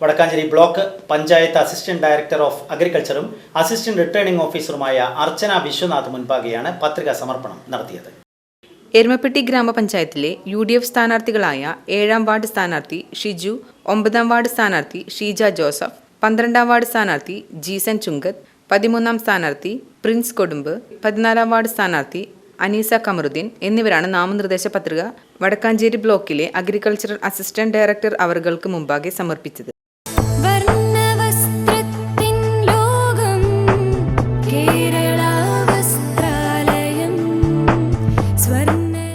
Vadakkanchery block panchayat assistant director of അഗ്രികൾച്ചറും assistant returning ഓഫീസറുമായ അർച്ചന വിശ്വനാഥ് മുൻപാകെയാണ് പത്രികാ സമർപ്പണം നടത്തിയത്. എരുമപ്പെട്ടി ഗ്രാമപഞ്ചായത്തിലെ യു ഡി എഫ് സ്ഥാനാർത്ഥികളായ ഏഴാം വാർഡ് സ്ഥാനാർത്ഥി ഷിജു ഒമ്പതാം വാർഡ് സ്ഥാനാർത്ഥി ഷീജ ജോസഫ് പന്ത്രണ്ടാം വാർഡ് സ്ഥാനാർത്ഥി ജീസൻ ചുങ്കത്ത് പതിമൂന്നാം സ്ഥാനാർത്ഥി പ്രിൻസ് കൊടുമ്പ് പതിനാലാം വാർഡ് സ്ഥാനാർത്ഥി അനീസ കമറുദ്ദീൻ എന്നിവരാണ് നാമനിർദ്ദേശ പത്രിക വടക്കാഞ്ചേരി ബ്ലോക്കിലെ അഗ്രികൾച്ചറൽ അസിസ്റ്റന്റ് ഡയറക്ടർ അവറുകൾക്ക് മുമ്പാകെ സമർപ്പിച്ചത്.